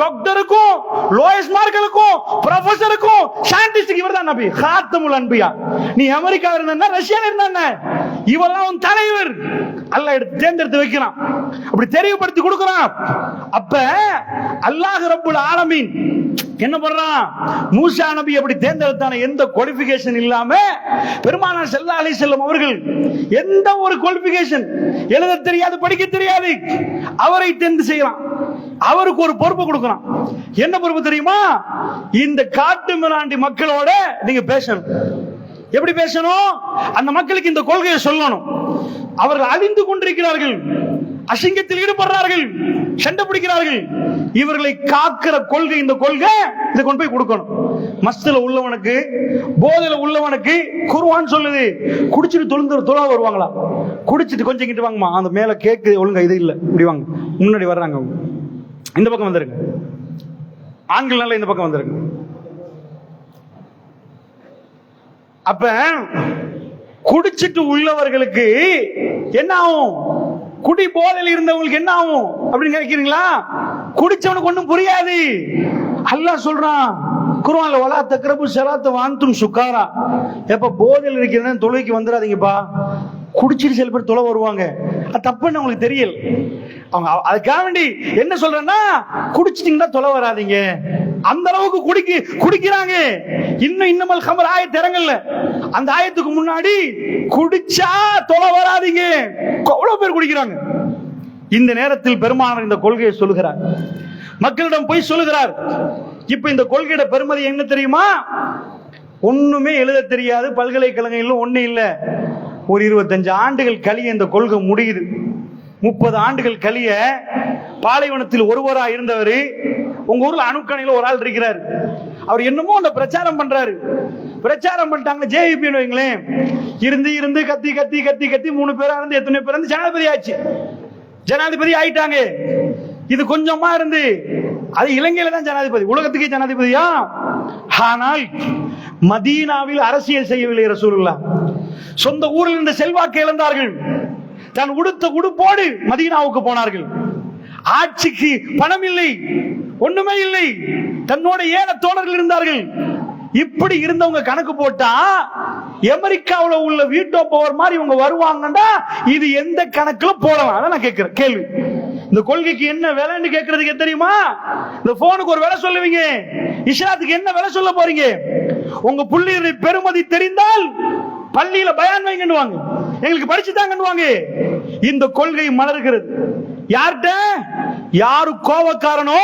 டாக்டருக்கும் lowers மார்க்கலுக்கும் ப்ரொஃபஸருக்கும் சயின்டிஸ்டுக்கு இவர் தான் நபி. ஹாத்தமுல் அன்பியா. நீ அமெரிக்கா இருந்தா ரஷ்யாவில் இருந்தா இவெல்லாம் உன் தலைவர். அல்ல எடுத்து தேர்ந்தெடுத்து வைக்கிறான். அப்படி தெரியப்படுத்தி கொடுக்கிறான். அப்ப அல்லாஹ் ரப்புல் ஆலமீன் என்ன பண்றான்? மூசா நபி அப்படி தேர்ந்தெடுத்தான எந்த குவாலிபிகேஷன் இல்லாம பெருமானார் செல்லா அலி செல்லும் அவர்கள் எந்த ஒரு குவாலிபிகேஷன் எழுத தெரியாது படிக்க தெரியாது. அவரை தேர்ந்து செய்யறான் அவருக்கு ஒரு பொறுப்பு கொடுக்கறான். என்ன பொறுப்பு தெரியுமா? இந்த காட்டு மிராண்டி மக்களோட நீங்க பேசணும். எப்படி பேசணும்? அந்த மக்களுக்கு இந்த கொள்கையை சொல்லணும். அவர்கள் அழிந்து கொண்டிருக்கிறார்கள். அசிங்கத்தில் ஈடுபடுறார்கள். சண்டை பிடிக்கிறார்கள். இவர்களை காக்கிற கொள்கை இந்த கொள்கை இதை கொண்டு போய் கொடுக்கணும். மஸ்துல உள்ளவனுக்கு போதையில உள்ளவனுக்கு குருவான் சொல்லுது. குடிச்சிட்டு தொழுந்து தொழா வருவாங்களா? குடிச்சிட்டு கொஞ்சம் கிட்ட வாங்கம்மா. அந்த மேல கேக்கு ஒழுங்கா இது இல்லை. இப்படி வாங்க. முன்னாடி வர்றாங்க அவங்க. இந்த பக்கம் வந்துருங்க. ஆண்கள் நல்லா இந்த பக்கம் வந்துருங்க. அப்ப குடிச்சிட்டு உள்ளவர்களுக்கு என்ன ஆகும்? குடி போதையில் இருந்தவங்களுக்கு என்ன ஆகும்? அப்படின்னு நினைக்கிறீங்களா குடிச்சவனுக்கு ஒண்ணும் புரியாது. அல்லாஹ் சொல்றான் குருவான்ல வலா தக்கிறப்பு செலாத்த வாந்தும் சுக்காரா எப்ப போதையில் இருக்கிறேன்னு தொழுகைக்கு வந்துடாதீங்கப்பா குடிச்சிட்டு சில பேர் தொலை வருவாங்க. அது தப்புன்னு அவங்களுக்கு தெரியல. அவங்க அதுக்காக வேண்டி என்ன சொல்றேன்னா குடிச்சிட்டீங்கன்னா தொலை வராதீங்க. அந்த அளவுக்கு குடிக்கு குடிக்கிறாங்க. இன்னும் இன்னமல் கமல் ஆயத்து இறங்கல. அந்த ஆயத்துக்கு முன்னாடி குடிச்சா தொலை வராதீங்க. அவ்வளவு பேர் குடிக்கிறாங்க. இந்த நேரத்தில் பெருமானார் இந்த கொள்கையை சொல்லுகிறார். மக்களிடம் போய் சொல்லுகிறார். இப்ப இந்த கொள்கையோட பெருமதி என்ன தெரியுமா? ஒண்ணுமே எழுத தெரியாது. பல்கலைக்கழகங்களில் ஒண்ணு இல்ல. ஒரு இருபத்தஞ்சு ஆண்டுகள் கழிய இந்த கொள்கை முடியுது. முப்பது ஆண்டுகள் கழிய பாலைவனத்தில் ஒருவரா இருந்தவர் உங்க ஊர்ல அணுக்கணையில ஒரு ஆள் இருக்கிறார். அவர் என்னமோ அந்த பிரச்சாரம் பண்றாரு. பிரச்சாரம் பண்ணிட்டாங்க ஜேவிபி வைங்களேன். இருந்து இருந்து கத்தி கத்தி கத்தி கத்தி மூணு பேரா இருந்து எத்தனை பேர் இருந்து ஜனாதிபதி ஆச்சு. ஜனாதிபதி ஆயிட்டாங்க. இது கொஞ்சமா இருந்து அது இலங்கையில தான் ஜனாதிபதி. உலகத்துக்கே ஜனாதிபதியா? ஆனால் மதீனாவில் அரசியல் செய்யவில்லை ரசூலுல்லா. சொந்த ஊரில் இருந்த செல்வாக்கு இழந்தார்கள். தான் உடுத்த உடுப்போடு மதீனாவுக்கு போனார்கள். ஆட்சிக்கு பணம் இல்லை ஒண்ணுமே இல்லை. தன்னோட ஏழ தோழர்கள் இருந்தார்கள். இப்படி இருந்தவங்க கணக்கு போட்டா அமெரிக்காவில் உள்ள வீட்டோ பவர் மாதிரி இவங்க வருவாங்கன்னா இது எந்த கணக்குல போடலாம்? அதான் நான் கேட்கிறேன் கேள்வி. இந்த கொள்கைக்கு என்ன விலைன்னு கேட்கறதுக்கு தெரியுமா? இந்த போனுக்கு ஒரு விலை சொல்லுவீங்க. இஸ்லாத்துக்கு என்ன விலை சொல்ல போறீங்க? உங்க புள்ளியுடைய பெருமதி தெரிந்தால் பள்ளியில பயான் வைங்கன்னுவாங்க. எங்களுக்கு படிச்சு தாங்கன்னுவாங்க இந்த கொள்கை மலர்கிறது. யார்கிட்ட? யாரு கோபக்காரனோ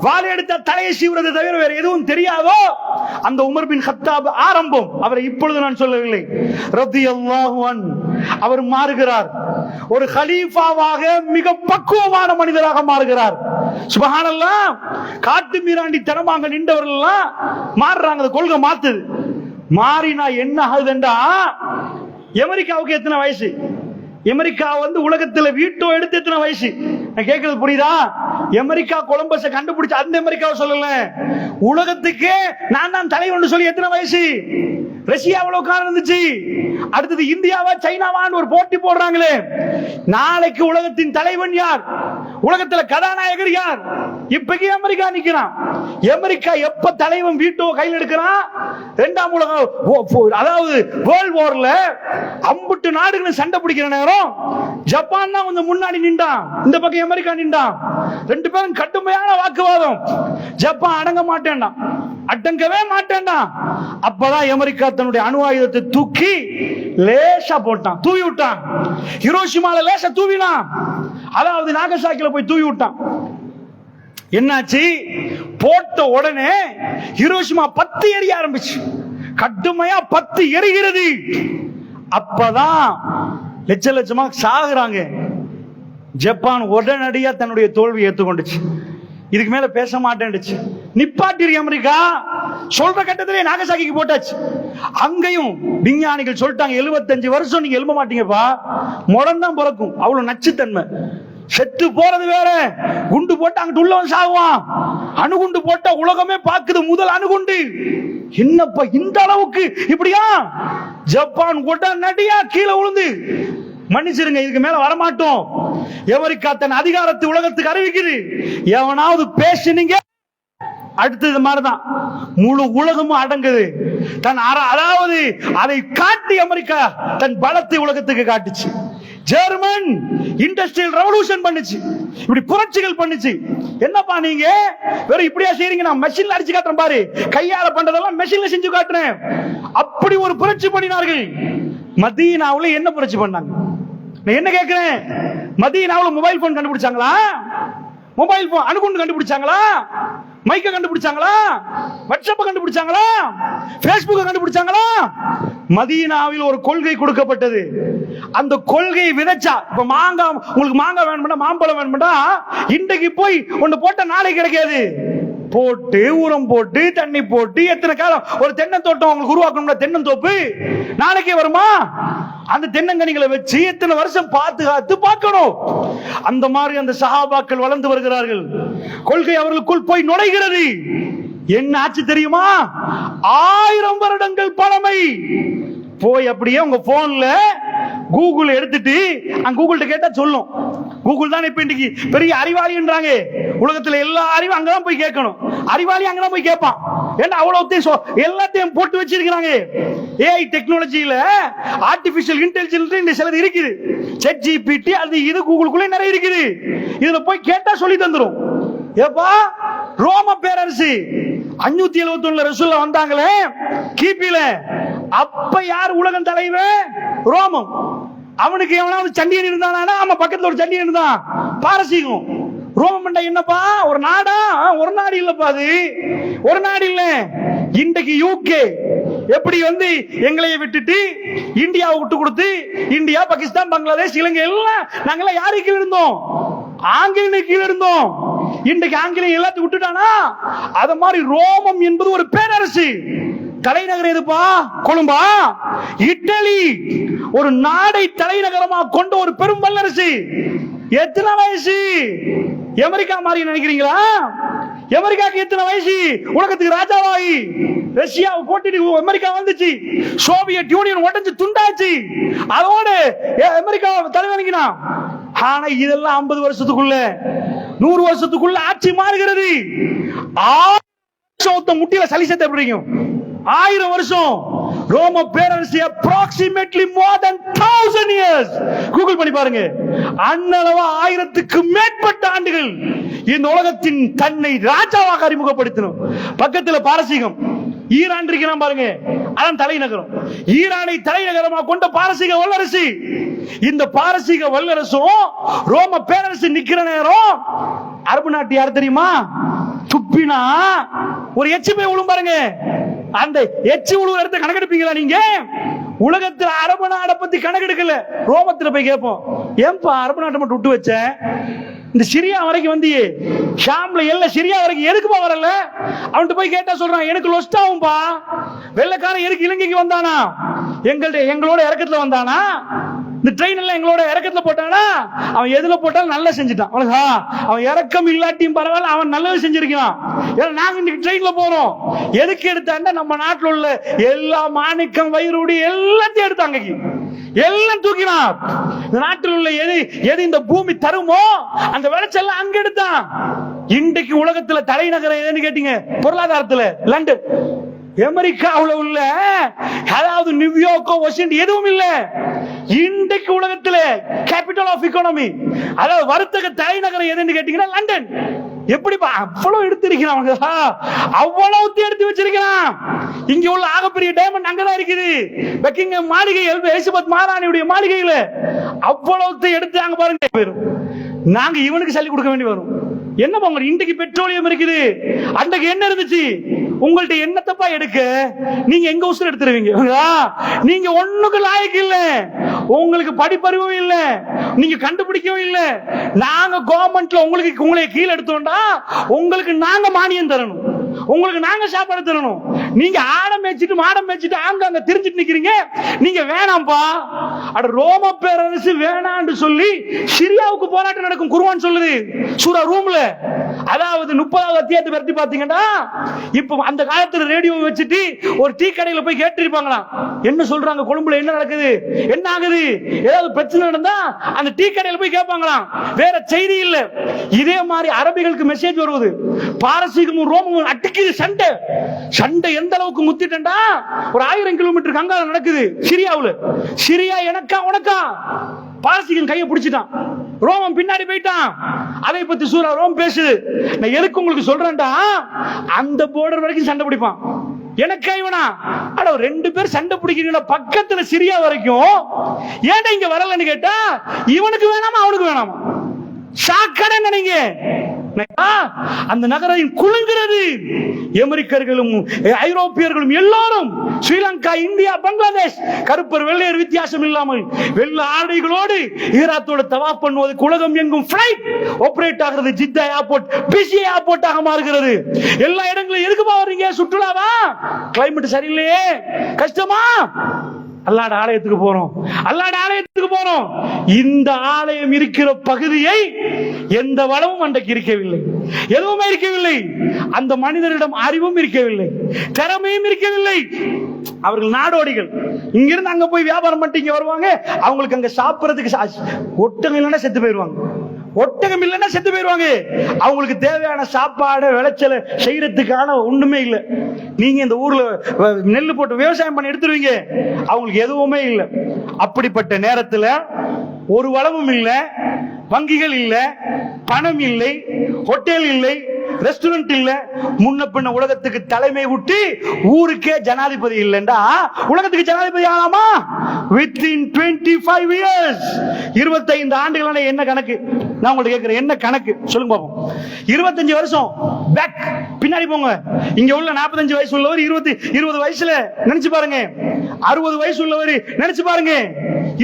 வாழை எடுத்த தலையை சீவுறது தவிர வேற எதுவும் தெரியாதோ அந்த உமர் பின் ஹத்தாப் ஆரம்பம். அவரை இப்பொழுது நான் சொல்லவில்லை. ரத்தி அவர் மாறுகிறார். ஒரு ஹலீஃபாவாக மிக பக்குவமான மனிதராக மாறுகிறார். சுபஹானல்லாஹ் காட்டு மீராண்டி தனமாங்க நின்றவர்கள் எல்லாம் மாறுறாங்க. அந்த கொள்கை மாத்துது. மாறினா என்ன ஆகுதுண்டா? அமெரிக்காவுக்கு எத்தனை வயசு? அமெரிக்கா வந்து உலகத்துல வீட்டோ எடுத்து எத்தனை வயசு? நான் கேட்கறது புரியுதா? அமெரிக்கா கொலம்பஸ கண்டுபிடிச்ச அந்த அமெரிக்காவை சொல்லல. உலகத்துக்கே நான் தான் தலைவன் சொல்லி எத்தனை வயசு? ரஷ்யா எவ்வளவு காலம் இருந்துச்சு. அடுத்தது இந்தியாவா சைனாவான்னு ஒரு போட்டி போடுறாங்களே. நாளைக்கு உலகத்தின் தலைவன் யார்? உலகத்துல கதாநாயகர் யார்? இப்பக்கு அமெரிக்கா நிக்கிறான். அமெரிக்கா எப்ப தலைவன் வீட்டோ கையில் எடுக்கிறான்? இரண்டாம் உலகம் ஓ- அதாவது வேர்ல்ட் வார்ல அம்புட்டு நாடுகள் சண்டை பிடிக்கிற நேரம். ஜப்பான் தான் கொஞ்சம் முன்னாடி நின்றான். இந்த பக்கம் அமெரிக்கா நின்றான். ரெண்டு பேரும் கடுமையான வாக்குவாதம். ஜப்பான் அடங்க மாட்டேன்டான் அடங்கவே மாட்டேன்டான் அப்பதான் அமெரிக்கா தன்னுடைய அணு ஆயுதத்தை தூக்கி லேசா போட்டான் தூவி விட்டான். ஹிரோஷிமால லேசா தூவினான். அதாவது நாகசாக்கில போய் தூவி விட்டான். என்னாச்சு? போட்ட உடனே ஹிரோஷிமா பத்து எரிய ஆரம்பிச்சு. கடுமையா பத்து எரிகிறது. அப்பதான் லட்ச லட்சமா சாகுறாங்க. ஜப்பான் உடனடியா தன்னுடைய தோல்வி ஏத்துக்கொண்டுச்சு. இதுக்கு மேல பேச மாட்டேன்டுச்சு நிப்பாட்டிரு அமெரிக்கா. சொல்ற கட்டத்திலே நாகசாகிக்கு போட்டாச்சு. அங்கேயும் விஞ்ஞானிகள் சொல்லிட்டாங்க 75 வருஷம் நீங்க எழும்ப மாட்டீங்கப்பா. முடந்தான் பிறக்கும். அவ்வளவு நச்சுத்தன்மை. செத்து போறது வேற. குண்டு போட்டு அங்கிட்டு உள்ளவன் சாகுவான். அணுகுண்டு போட்டா உலகமே பாக்குது முதல் அணுகுண்டு. என்னப்பா இந்த அளவுக்கு? இப்படியா? ஜப்பான் உடனடியா கீழே விழுந்து. மன்னிச்சிருங்க இதுக்கு மேல வரமாட்டோம். எவருக்கு தன் அதிகாரத்தை உலகத்துக்கு அறிவிக்குது? எவனாவது பேசுனீங்க? அடுத்தது மாதிரிதான். முழு உலகமும் அடங்குது. தன் அதாவது அதை காட்டி அமெரிக்கா தன் பலத்தை உலகத்துக்கு காட்டுச்சு. ஜெர்மன் இண்டஸ்ட்ரியல் ரெவல்யூஷன் பண்ணுச்சு. இப்படி புரட்சிகள் பண்ணுச்சு. என்னப்பா நீங்க? வெறும் இப்படியா செய்றீங்க? நான் மெஷின்ல அடிச்சு காட்டுறேன் பாரு. கையால பண்றதெல்லாம் மெஷின்ல செஞ்சு காட்டுறேன். அப்படி ஒரு புரட்சி பண்ணினார்கள். மதீனாவில் என்ன புரட்சி பண்ணாங்க? நான் என்ன கேட்கிறேன் மதியனாவில் மொபைல் போன் கண்டுபிடிச்சாங்களா? மொபைல் போன் அணுகுண்டு கண்டுபிடிச்சாங்களா? மைக்க கண்டுபிடிச்சாங்களா? வாட்ஸ்அப் கண்டுபிடிச்சாங்களா? பேஸ்புக் கண்டுபிடிச்சாங்களா? மதீனாவில் ஒரு கொள்கை கொடுக்கப்பட்டது. அந்த கொள்கையை விதைச்சா இப்ப மாங்காய் உங்களுக்கு மாங்காய் வேணும்னா மாம்பழம் வேணும்னா இன்றைக்கு போய் ஒன்று போட்ட நாளைக்கு கிடைக்காது. போட்டு உரம் போட்டு தண்ணி போட்டு எத்தனை காலம்? ஒரு தென்னந்தோட்டம் உங்களுக்கு உருவாக்கணும்னா தென்னந்தோப்பு. நாளைக்கே வருமா? அந்த தென்னங்கனிகளை வச்சு எத்தனை வருஷம் பாதுகாத்து பார்க்கணும். அந்த மாதிரி அந்த சஹாபாக்கள் வளர்ந்து வருகிறார்கள். கொள்கை அவர்களுக்குள் போய் நுழைகிறது. என்ன ஆச்சு தெரியுமா? ஆயிரம் வருடங்கள் பழமை. போய் அப்படியே உங்க போன்ல கூகுள் எடுத்துட்டு அங்க கூகுள்கிட்ட கேட்டா சொல்லும். கூகுள் தான் இப்ப இன்னைக்கு பெரிய அறிவாளின்றாங்க உலகத்துல எல்லா அறிவும் அங்கதான் போய் கேட்கணும். அறிவாளி அங்கதான் போய் கேட்பான். ஏன்னா அவ்வளவு சொ- எல்லாத்தையும் போட்டு வச்சிருக்கிறாங்க. ஏஐ டெக்னாலஜியில ஆர்டிபிஷியல் இன்டெலிஜென்ஸ் சிலது இருக்குது. செட் ஜிபிடி அது இது கூகுளுக்குள்ளே நிறைய இருக்குது. இதுல போய் கேட்டா சொல்லி தந்துரும். ஏப்பா? ரோம பேரரசு. அஞ்சூத்தி எழுபத்தி ஒண்ணுல ரசூல்ல வந்தாங்களே. கிபில. அப்ப யார் உலகம் தலைவர்? ரோமம். அவனுக்கு எவனாவது சண்டியன் இருந்தானா ஆமா பக்கத்துல ஒரு சண்டியன் இருந்தான். பாரசீகம். ரோமம் பண்டா என்னப்பா? ஒரு நாடா? ஒரு நாடு இல்லப்பா அது. ஒரு நாடு இல்ல. இன்றைக்கு யூகே எப்படி வந்து எங்களைய விட்டுட்டு இந்தியாவை விட்டு கொடுத்து இந்தியா பாகிஸ்தான் பங்களாதேஷ் இலங்கை எல்லாம் நாங்கெல்லாம் யாரு கீழ இருந்தோம்? ஆங்கிலேய கீழ இருந்தோம். இன்றைக்கு ஆங்கிலேயம் எல்லாத்தையும் விட்டுட்டானா? அத மாதிரி ரோமம் என்பது ஒரு பேரரசு. தலைநகர் எதுப்பா? கொழும்பா? இட்டலி. ஒரு நாடை தலைநகரமா கொண்ட ஒரு பெரும் வல்லரசு. எத்தனை வயசு? அமெரிக்கா மாதிரி நினைக்கிறீங்களா? அமெரிக்காக்கு எத்தனை வயசு? உலகத்துக்கு ராஜாவாயி. ரஷ்யாவை போட்டுட்டு அமெரிக்கா வந்துச்சு. சோவியத் யூனியன் உடஞ்சு துண்டாச்சு. அதோட ஏ- அமெரிக்கா தலைவணிக்கினா ஆனா இதெல்லாம் ஐம்பது வருஷத்துக்குள்ள. நூறு வருஷத்துக்குள்ள ஆட்சி மாறுகிறது. ஆயிரம் வருஷம் முட்டியில சளி சேர்த்து எப்படி ஆயிரம் வருஷம். ரோம பேரரசு approximately more than thousand years Google பண்ணி பாருங்க. அன்னளவா ஆயிரத்துக்கு மேற்பட்ட ஆண்டுகள் இந்த உலகத்தின் தன்னை ராஜாவாக அறிமுகப்படுத்தணும். பக்கத்துல பாரசீகம். ஈரான் இருக்கிறான் பாருங்க. அதான் தலைநகரம். ஈரானை தலைநகரமா கொண்ட பாரசீக வல்லரசு. இந்த பாரசீக வல்லரசும் ரோம பேரரசு நிக்கிற நேரம் அரபு நாட்டு யார் தெரியுமா? துப்பினா. ஒரு எச்சு போய் விழும் பாருங்க. அந்த எச்சி விழுவு இடத்த கணக்கெடுப்பீங்களா நீங்க? உலகத்தில் அரபு நாடை பத்தி கணக்கெடுக்கல. ரோமத்தில் போய் கேட்போம். ஏன்பா அரபு நாட்டை மட்டும் விட்டு வச்சேன் இந்த சிரியா வரைக்கும் வந்தியே. ஷாம்ல எல்லாம் சிரியா வரைக்கும் எதுக்குப்பா வரல? அவன்கிட்ட போய் கேட்டா சொல்றான் எனக்கு லொஸ்ட் ஆகும்பா வெள்ளைக்காரன் எதுக்கு இலங்கைக்கு வந்தானா? எங்கள்ட்ட எங்களோட இறக்கத்துல வந்தானா? இந்த ட்ரெயின் எல்லாம் எங்களோட இறக்கத்துல போட்டானா? அவன் எதுல போட்டாலும் நல்லா செஞ்சுட்டான். அவனுக்கு, அவன் இறக்கம் இல்லாட்டியும் பரவாயில்ல அவன் நல்லது செஞ்சிருக்கான் ஏன்னா நாங்க இன்னைக்கு ட்ரெயின்ல போறோம். எதுக்கு எடுத்தாண்டா நம்ம நாட்டில் உள்ள எல்லா மாணிக்கம் வயிறுடி எல்லாத்தையும் எடுத்தாங்க எல்லாம் தூக்கினான். இந்த நாட்டில் உள்ள எது எது இந்த பூமி தருமோ அந்த விளைச்சல் அங்க எடுத்தான். இன்றைக்கு உலகத்துல தலைநகரம் எதுன்னு கேட்டீங்க? பொருளாதாரத்துல லண்டன். அமெரிக்காவில் உள்ள அதாவது நியூயார்க்கோ வாஷிங்டன் எதுவும் இல்ல. இன்றைக்கு உலகத்தில் கேபிட்டல் ஆஃப் இக்கோனமி அதாவது வர்த்தக தலைநகரம் எதுன்னு கேட்டீங்கன்னா லண்டன். எப்படிப்பா? அவ்வளவு எடுத்திருக்கிறான் அவங்க அவ்வளவு எடுத்து வச்சிருக்கிறான். இங்க உள்ள ஆகப்பெரிய டைமண்ட் அங்கதான் இருக்குது. பக்கிங்ஹாம் மாளிகை எலிசபெத் மாராணியுடைய மாளிகையில அவ்வளவு எடுத்து அங்க பாருங்க போயிரும் நாங்க இவனுக்கு சொல்லி கொடுக்க வேண்டி வரும். என்ன போங்க இன்றைக்கு பெட்ரோலியம் இருக்குது? அன்றைக்கு என்ன இருந்துச்சு? உங்கள்ட்ட என்னத்தப்பா எடுக்க? நீங்க எங்க உசுர் எடுத்துருவீங்க? நீங்க ஒண்ணுக்கு லாயக்கு இல்ல. உங்களுக்கு படிப்பறிவும் இல்ல. நீங்க கண்டுபிடிக்கவும் இல்ல. நாங்க கவர்மெண்ட்ல உங்களுக்கு உங்களை கீழே எடுத்தோம்டா உங்களுக்கு நாங்க மானியம் தரணும். உங்களுக்கு நாங்க சாப்பாடு தரணும். நீங்க ஆடை மேய்ச்சிட்டு மாடம் மேய்ச்சிட்டு ஆங்காங்க திரிஞ்சிட்டு நிக்கிறீங்க. நீங்க வேணாம்ப்பா அட ரோம பேரரசு வேணான்னு சொல்லி சிரியாவுக்கு போராட்டம் நடக்கும் குருவான் சொல்லுது. சூரா ரூம்ல. அதாவது முப்பதாவது அத்தியாயத்தை பற்றி பாத்தீங்கன்னா இப்போ அந்த காலத்துல ரேடியோ வச்சுட்டு ஒரு டீ கடையில போய் கேட்டிருப்பாங்களாம். என்ன சொல்றாங்க? கொழும்புல என்ன நடக்குது? என்ன ஆகுது? ஏதாவது பிரச்சனை நடந்தா அந்த டீ கடையில போய் கேட்பாங்களாம். வேற செய்தி இல்ல. இதே மாதிரி அரபிகளுக்கு மெசேஜ் வருவது. பாரசீகமும் ரோமும் அட்டுக்குது சண்டை. சண்டை எந்த அளவுக்கு முத்திட்டா ஒரு ஆயிரம் கிலோமீட்டருக்கு அங்கால நடக்குது. சிரியாவுல. சிரியா எனக்கா உனக்கா? பாரசீகன் கையை பிடிச்சிட்டான். ரோமம் பின்னாடி போயிட்டான். அதை பத்தி சூரா ரோம் பேசுது. நான் எதுக்கு உங்களுக்கு சொல்றேன்டா? அந்த போர்டர் வரைக்கும் சண்டை பிடிப்பான். எனக்கா இவனா? ஆனா ரெண்டு பேர் சண்டை பிடிக்கிறீங்களா? பக்கத்துல சிரியா வரைக்கும். ஏன்டா இங்க வரலன்னு கேட்டா இவனுக்கு வேணாமா அவனுக்கு வேணாமா? ஷாக்கடை நினைங்க அந்த நகரம் குலுங்கிறது. அமெரிக்கர்களும் ஐரோப்பியர்களும் எல்லாரும் ஸ்ரீலங்கா இந்தியா பங்களாதேஷ் கருப்பர் வெள்ளையர் வித்தியாசம் இல்லாமல் வெள்ள ஆடைகளோடு ஈராத்தோட தவா பண்ணுவதற்கு உலகம் எங்கும் ஃபிளைட் ஆபரேட் ஆகிறது. ஜித்தா ஏர்போர்ட் பிசி ஏர்போர்ட்டாக மாறுகிறது. எல்லா இடங்களும் எதுக்குமா வர்றீங்க? சுற்றுலாவா? கிளைமேட் சரியில்லையே. கஷ்டமா? அல்லாட ஆலயத்துக்கு போறோம். அல்லாட ஆலயத்துக்கு போறோம். இந்த ஆலயம் இருக்கிற பகுதியை எந்த வளமும் அன்றைக்கு இருக்கவில்லை. எதுவுமே இருக்கவில்லை. அந்த மனிதரிடம் அறிவும் இருக்கவில்லை. திறமையும் இருக்கவில்லை. அவர்கள் நாடோடிகள். இங்கிருந்து அங்க போய் வியாபாரம் பண்ணிட்டு இங்க வருவாங்க. அவங்களுக்கு அங்க சாப்பிடறதுக்கு சா- இல்லைன்னா செத்து போயிடுவாங்க. ஒட்டகம் இல்லைன்னா செத்து போயிடுவாங்க அவங்களுக்கு தேவையான சாப்பாடு விளைச்சல செய்யறதுக்கான ஒண்ணுமே இல்லை. நீங்க இந்த ஊர்ல நெல் போட்டு விவசாயம் பண்ணி எடுத்துருவீங்க. அவங்களுக்கு எதுவுமே இல்லை. அப்படிப்பட்ட நேரத்துல ஒரு வளமும் இல்லை வங்கிகள் இல்லை பணம் இல்லை ஹோட்டல் இல்லை ரெஸ்டாரண்ட் இல்ல. முன்ன பின்ன உலகத்துக்கு தலைமை விட்டு ஊருக்கே ஜனாதிபதி இல்லைண்டா. உலகத்துக்கு ஜனாதிபதி ஆகலாமா வித்தின் டுவெண்ட்டி ஃபைவ் இயர்ஸ் இருபத்தைந்து ஆண்டுகள் என்ன கணக்கு? நான் உங்கள்ட்ட கேட்கிறேன் என்ன கணக்கு? சொல்லுங்க பாப்போம். இருபத்தஞ்சு வருஷம். பேக் பின்னாடி போங்க. இங்க உள்ள நாற்பத்தஞ்சு வயசு உள்ளவர் இருபத்தி இருபது வயசுல நினைச்சு பாருங்க. அறுபது வயசு உள்ளவர் நினைச்சு பாருங்க.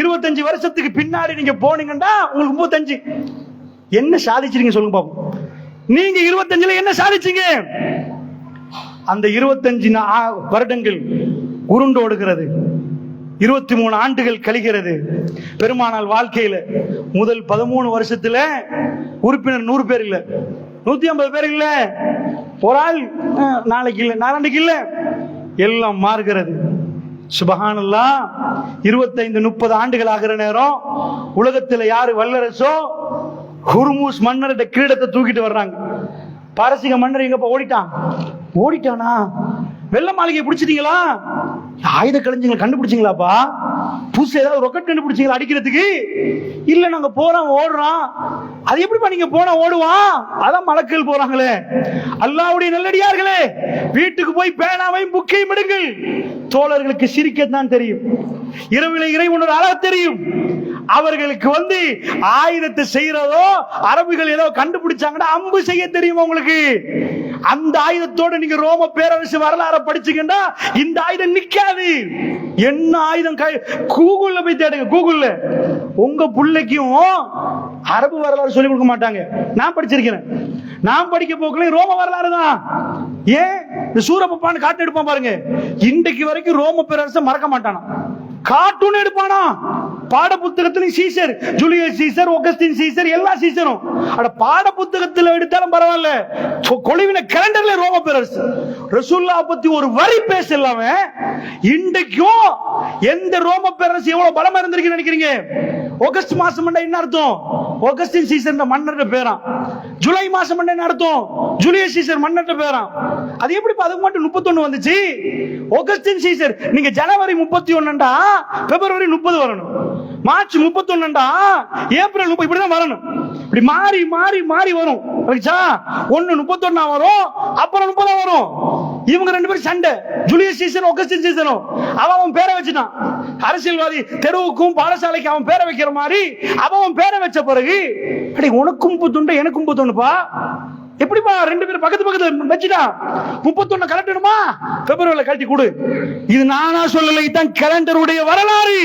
இருபத்தஞ்சு வருஷத்துக்கு பின்னாடி நீங்க போனீங்கன்னா உங்களுக்கு முப்பத்தஞ்சு. என்ன சாதிச்சிருங்க சொல்லுங்க பாப்போம். நீங்க இருபத்தஞ்சுல என்ன சாதிச்சீங்க? அந்த இருபத்தஞ்சு நா- வருடங்கள் உருண்டோடுகிறது. இருபத்தி மூணு ஆண்டுகள் கழிகிறது. பெருமானால் வாழ்க்கையில முதல் பதிமூணு வருஷத்துல உறுப்பினர் நூறு பேர் இல்ல. நூத்தி ஐம்பது பேர் இல்ல. ஒரு ஆள் நாளைக்கு இல்ல நாளாண்டுக்கு இல்ல. எல்லாம் மாறுகிறது. சுபஹானல்லா. இருபத்தைந்து முப்பது ஆண்டுகள் ஆகிற நேரம் உலகத்துல யாரு வல்லரசோ ஹுர்மூஸ் மன்னர்கிட்ட கிரீடத்தை தூக்கிட்டு வர்றாங்க. பாரசீக மன்னர் எங்கப்பா ஓடிட்டான்? ஓடிட்டானா? வெள்ள மாளிகையை பிடிச்சிட்டீங்களா? ஆயுத கலைஞங்களை கண்டுபிடிச்சிங்களாப்பா? புதுசு ஏதாவது ரொக்கெட் கண்டுபிடிச்சிங்களா அடிக்கிறதுக்கு? இல்ல நாங்க போறோம் ஓடுறோம். அது எப்படிப்பா நீங்க போனா ஓடுவான் அதான் மலக்கள் போறாங்களே. அல்லாவுடைய நல்லடியார்களே வீட்டுக்கு போய் பேனாவையும் புக்கையும் எடுங்கள். தோழர்களுக்கு சிரிக்கத்தான் தெரியும். இரவில் இறை உணர் அளவு தெரியும். அவர்களுக்கு வந்து ஆயுதத்தை செய்யறதோ அரபுகள் ஏதோ கண்டுபிடிச்சாங்கன்னா அம்பு செய்ய தெரியும் உங்களுக்கு? அந்த ஆயுதத்தோட நீங்க ரோம பேரரசு வரலாற படிச்சீங்கன்னா இந்த ஆயுதம் நிக்காது. என்ன ஆயுதம்? கை- கூகுள்ல போய் தேடுங்க கூகுள்ல. உங்க பிள்ளைக்கும் அரபு வரலாறு சொல்லி கொடுக்க மாட்டாங்க. நான் படிச்சிருக்கிறேன். நான் படிக்க போக்கல ரோம வரலாறு தான். ஏன்? இந்த சூரப்பப்பான்னு காட்டு எடுப்பான் பாருங்க. இன்றைக்கு வரைக்கும் ரோம பேரரசை மறக்க மாட்டானா கார்ட்டூன் எடுப்பானா? பாட புத்தகத்திலும் Caesar Julius Caesar Augustine Caesar எல்லா சீசரும். அட பாட புத்தகத்தில் எடுத்தாலும் பரவாயில்ல. சொ- கொழுவின கேலண்டர்ல ரோம பேரரசு. ரசூல்லா பத்தி ஒரு வரி பேசலாம. இன்றைக்கும் எந்த ரோம பேரரசு எவ்வளவு பலமா இருந்திருக்கு நினைக்கிறீங்க? ஆகஸ்ட் மாசம் என்ன அர்த்தம்? ஆகஸ்டின் சீசர் மன்னர் பேரான் ஜூலை மாசம் என்ன அர்த்தம்? ஜூலியஸ் சீசர் மன்னர் பேரான் அது எப்படி அதுக்கு மட்டும் முப்பத்தொன்னு வந்துச்சு? ஆகஸ்டின் சீசர் நீங்க ஜனவரி முப்பத்தி ஒன்னுண்டா பிப்ரவரி முப்பது வரணும். மார்ச் முப்பத்தொன்னுண்டா? ஏப்ரல் முப்பது இப்படிதான் வரணும். இப்படி மாறி மாறி மாறி வரும். ஒன்னு முப்பத்தொன்னா வரும் அப்புறம் முப்பதா வரும். இவங்க ரெண்டு பேரும் சண்டை. ஜூலியஸ் சீசன் ஒகஸ்டின் சீசனும் அவன் அவன் பேரை வச்சுட்டான். அரசியல்வாதி தெருவுக்கும் பாடசாலைக்கு அவன் பேரை வைக்கிற மாதிரி அவன் அவன் பேரை வச்ச பிறகு அடி உனக்கும் புத்துண்டு எனக்கும் புத்துண்டுப்பா? எப்படிப்பா ரெண்டு பேரும் பக்கத்து பக்கத்துல வச்சுட்டா? முப்பத்தொன்னு கலட்டணுமா பிப்ரவரியில கழட்டி கொடு. இது நானா சொல்லலை இதுதான் கேலண்டருடைய வரலாறு.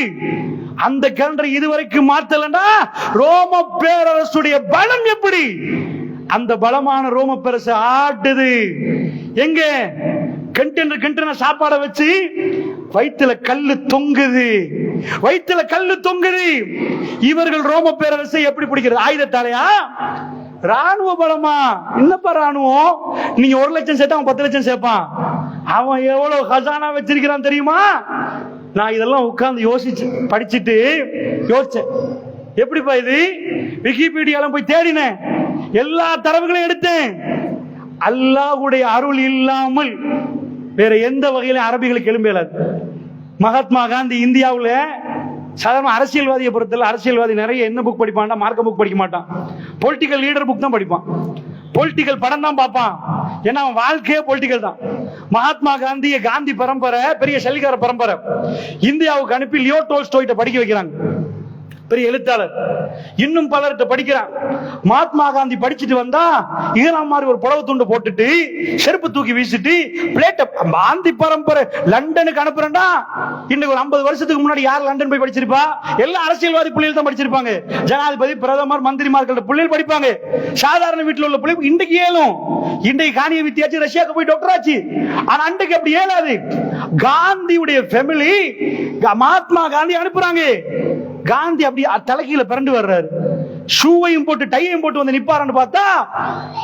அந்த கேலண்டர் இதுவரைக்கும் மாத்தலண்டா ரோம பேரரசுடைய பலம் எப்படி? அந்த பலமான ரோம பேரரசு ஆட்டுது. எங்க? கண்டெய்னர் கண்டெய்னர் சாப்பாடை வச்சு வயித்துல கல்லு தொங்குது. வயித்துல கல்லு தொங்குது. இவர்கள் ரோம பேரரசை எப்படி பிடிக்கிறது? ஆயுதத்தாலையா? ராணுவ பலமா? என்னப்பா ராணுவம் நீங்க ஒரு லட்சம் சேர்த்தா அவன் பத்து லட்சம் சேர்ப்பான். அவன் எவ்வளவு ஹசானா வச்சிருக்கிறான் தெரியுமா? நான் இதெல்லாம் உட்கார்ந்து யோசிச்சு படிச்சுட்டு யோசிச்சேன். எப்படிப்பா இது? விக்கிபீடியால போய் தேடினேன். எல்லா தரவுகளையும் எடுத்தேன். அல்லாஹுடைய அருள் இல்லாமல் வேற எந்த வகையிலும் அரபிகளுக்கு எழும்பலாது மகாத்மா காந்தி இந்தியாவில் சாதாரண அரசியல்வாதியை பொறுத்தல அரசியல்வாதி நிறைய என்ன புக் படிப்பான்டா? மார்க்க புக் படிக்க மாட்டான். பொலிட்டிக்கல் லீடர் புக் தான் படிப்பான். பொலிட்டிக்கல் படம் தான் பார்ப்பான். ஏன்னா அவன் வாழ்க்கையே பொலிட்டிக்கல் தான். மகாத்மா காந்திய காந்தி பரம்பரை பெரிய சல்லிகார பரம்பரை. இந்தியாவுக்கு அனுப்பி லியோ டோல்ஸ்டோய்ட்ட படிக்க வைக்கிறாங்க. பெரிய எழுத்தாளர். இன்னும் பலர்கிட்ட படிக்கிறான் மகாத்மா காந்தி படிச்சுட்டு வந்தா இதெல்லாம் மாதிரி ஒரு புடவை துண்டு போட்டுட்டு செருப்பு தூக்கி வீசிட்டு பிளேட்டை காந்தி பரம்பரை லண்டனுக்கு அனுப்புறேன்டா. இன்னைக்கு ஒரு ஐம்பது வருஷத்துக்கு முன்னாடி யார் லண்டன் போய் படிச்சிருப்பா? எல்லா அரசியல்வாதி பிள்ளைகள் தான் படிச்சிருப்பாங்க. ஜனாதிபதி பிரதமர் மந்திரிமார்கள் பிள்ளைகள் படிப்பாங்க. சாதாரண வீட்டில் உள்ள பிள்ளை இன்றைக்கு ஏழும். இன்றைக்கு காணிய வித்தியாச்சு ரஷ்யாவுக்கு போய் டாக்டர் ஆச்சு. ஆனா அன்றைக்கு அப்படி ஏழாது. காந்தியுடைய ஃபேமிலி மகாத்மா காந்தி அனுப்புறாங்க. காந்தி அப்படி தலைகீழ பிறண்டு வர்றாரு. ஷூவையும் போட்டு டையையும் போட்டு வந்து நிப்பாருன்னு பார்த்தா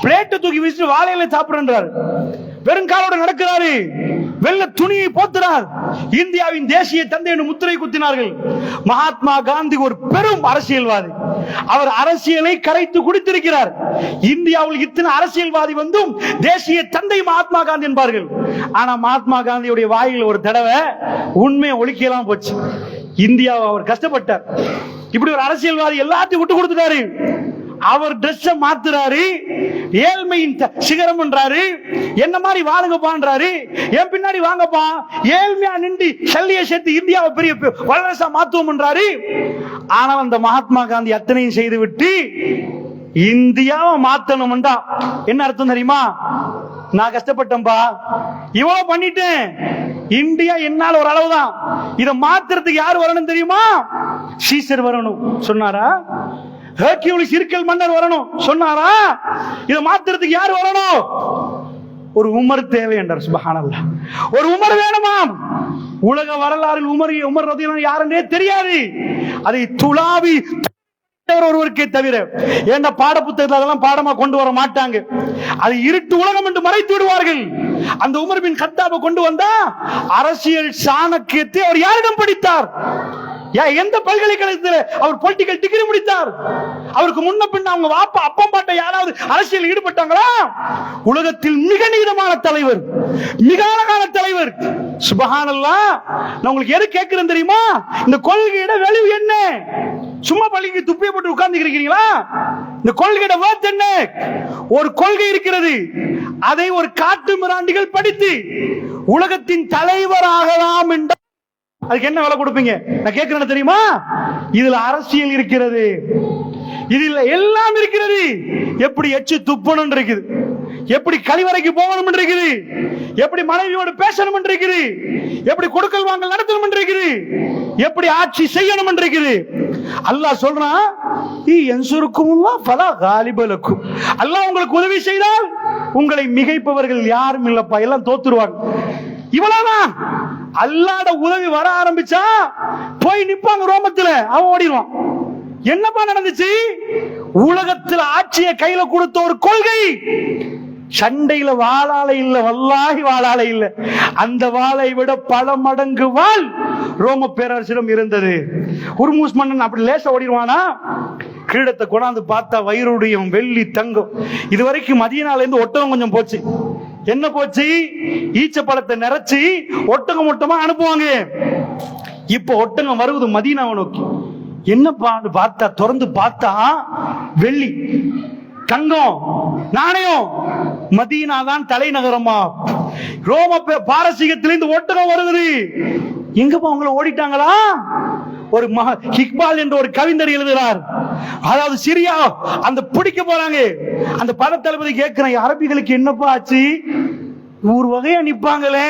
பிளேட்டை தூக்கி வீசிட்டு வாழையில சாப்பிடுறாரு வெறும் காலோட நடக்கிறாரு. வெள்ள துணியை போத்துறார். இந்தியாவின் தேசிய தந்தை என்று முத்திரை குத்தினார்கள். மகாத்மா காந்தி ஒரு பெரும் அரசியல்வாதி. அவர் அரசியலை கரைத்து குடித்திருக்கிறார். இந்தியாவில் இத்தனை அரசியல்வாதி வந்தும் தேசிய தந்தை மகாத்மா காந்தி என்பார்கள். ஆனா மகாத்மா காந்தியுடைய வாயில் ஒரு தடவை உண்மையை ஒழிக்கலாம் போச்சு. இந்தியாவை அவர் கஷ்டப்பட்டார். இப்படி ஒரு அரசியல்வாதி எல்லாத்தையும் விட்டு கொடுத்துட்டாரு. அவர் ட்ரெஸ் மாத்துறாரு. ஏழ்மையின் சிகரம் என்ன மாதிரி வாழுங்கப்பான்றாரு என் பின்னாடி வாங்கப்பா. ஏழ்மையா நின்று சல்லியை சேர்த்து இந்தியாவை பெரிய வல்லரசா மாத்துவோம்ன்றாரு. ஆனால் அந்த மகாத்மா காந்தி அத்தனையும் செய்து விட்டு இந்தியாவை மாத்தணும்டா என்ன அர்த்தம் தெரியுமா? நான் கஷ்டப்பட்டேன்பா. இவ்வளவு பண்ணிட்டேன். இந்தியா என்னால ஒரு அளவுதான். இதை மாத்துறதுக்கு யார் வரணும் தெரியுமா? சீசர் வரணும். சொன்னாரா? ஹெர்கியூலிஸ் இருக்கல் மன்னர் வரணும். சொன்னாரா? இதை மாத்துறதுக்கு யார் வரணும்? ஒரு உமர் தேவை என்றார் சுபஹானல்லாஹ் ஒரு உமர் வேணுமாம். உலக வரலாறில் உமர் உமர் ரதியான யாருன்னே தெரியாது. அதை துளாவி ஒருவருக்கே தவிர ஏண்ட பாட புத்தகத்தில் அதெல்லாம் பாடமா கொண்டு வர மாட்டாங்க. அது இருட்டு உலகம் என்று மறைத்து விடுவார்கள். அந்த உமர் பின் கத்தாப கொண்டு வந்தா அரசியல் சாணக்கியத்தை அவர் யாரிடம் படித்தார்? எந்த பல்கலைக்கழகத்தில் அவர் பொலிட்டிக்கல் டிகிரி முடித்தார்? அவருக்கு முன்ன பின்ன அவங்க வாப்பா அப்பம் பாட்ட யாராவது அரசியல் ஈடுபட்டாங்களா? உலகத்தில் மிக நீளமான தலைவர் மிக அழகான தலைவர். சுபகானல்லா நான் உங்களுக்கு எது கேட்கிறேன் தெரியுமா? இந்த கொள்கையிட வெளிவு என்ன? சும்மா பள்ளிக்கு துப்பிய போட்டு உட்கார்ந்து இருக்கிறீங்களா இந்த கொள்கையிட வேர்த் என்ன? ஒரு கொள்கை இருக்கிறது. அதை ஒரு காட்டு மிராண்டிகள் படித்து உலகத்தின் தலைவராகலாம் என்ற அதுக்கு என்ன விலை கொடுப்பீங்க? நான் கேட்கிறேன் தெரியுமா? இதுல அரசியல் இருக்கிறது. இதுல எல்லாம் இருக்கிறது. எப்படி எச்சு துப்பணும் இருக்குது. எப்படி கழிவறைக்கு போகணும் இருக்குது. எப்படி மனைவியோடு பேசணும் இருக்குது. எப்படி கொடுக்கல் வாங்கல் நடத்தணும் இருக்குது. எப்படி ஆட்சி செய்யணும் இருக்குது. அல்லாஹ் சொல்றான் "ஈ என்சுருக்கும் பல காலிபலுக்கும். அல்லாஹ் உங்களுக்கு உதவி செய்தால் உங்களை மிகைப்பவர்கள் யாரும் இல்லப்பா. எல்லாம் தோத்துருவாங்க. இவ்வளவுதான். அல்லாட உதவி வர ஆரம்பிச்சா போய் நிப்பாங்க ரோமத்துல அவன் ஓடிடுவான். என்னப்பா நடந்துச்சு? உலகத்துல ஆட்சியை கையில கொடுத்த ஒரு கொள்கை. சண்டையில வாழால இல்ல வல்லாகி வாழால இல்ல. அந்த வாளை விட பல மடங்கு வாள் ரோம பேரரசிடம் இருந்தது. உருமூஸ் மன்னன் அப்படி லேச ஓடிடுவானா? கிரீடத்தை கொண்டாந்து பார்த்தா வயிறுடையும் வெள்ளி தங்கம். இது வரைக்கும் மதியனால இருந்து ஒட்டகம் கொஞ்சம் போச்சு. என்ன போச்சு? ஈச்ச பழத்தை நிறைச்சு ஒட்டகம் ஒட்டமா அனுப்புவாங்க. இப்ப ஒட்டகம் வருவது மதீனாவை நோக்கி. என்னப்பா பார்த்தா திறந்து பார்த்தா? வெள்ளி தங்கம் நாணயம். மதீனா தான் தலைநகரமா. ரோம பாரசீகத்திலிருந்து ஒட்டகம் வருது எங்கப்பா அவங்கள ஓடிட்டாங்களா? ஒரு மகா இக்பால் என்ற ஒரு கவிஞர் எழுதுகிறார். அதாவது சிரியா அந்த பிடிக்க போறாங்க. அந்த படத்தளபதி கேட்கிறேன் அரபிகளுக்கு என்னப்பா ஆச்சு? ஒரு வகையா நிப்பாங்களே.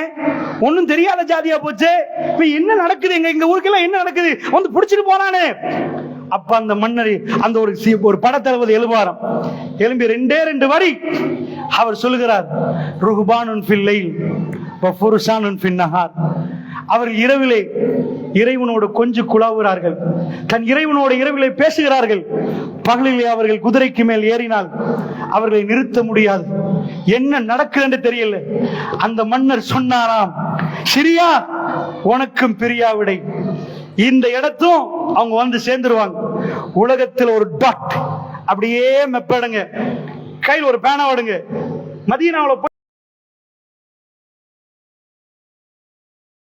ஒன்னும் தெரியாத ஜாதியா போச்சு. இப்ப என்ன நடக்குது? எங்க எங்க ஊருக்கெல்லாம் என்ன நடக்குது? வந்து புடிச்சிட்டு போறானே. அப்ப அந்த மன்னர் அந்த ஒரு சி- ஒரு படத்தளபதி எழுபாரம் எழும்பி ரெண்டே ரெண்டு வரி அவர் சொல்லுகிறார் ருஹ்பானுன் ஃபில்லைல் வஃபுருஷானுன் ஃபின்னஹார் அவர் இரவிலே இறைவனோடு கொஞ்சம் குழாவுகிறார்கள். தன் இறைவனோடு இரவிலே பேசுகிறார்கள். பகலிலே அவர்கள் குதிரைக்கு மேல் ஏறினால் அவர்களை நிறுத்த முடியாது. என்ன நடக்குது என்று தெரியல. அந்த மன்னர் சொன்னாராம் சிரியா உனக்கும் பிரியாவிடை இந்த இடத்தும் அவங்க வந்து சேர்ந்துருவாங்க. உலகத்தில் ஒரு டாட் அப்படியே மெப்படுங்க. கையில் ஒரு பேனா விடுங்க மதியனாவில்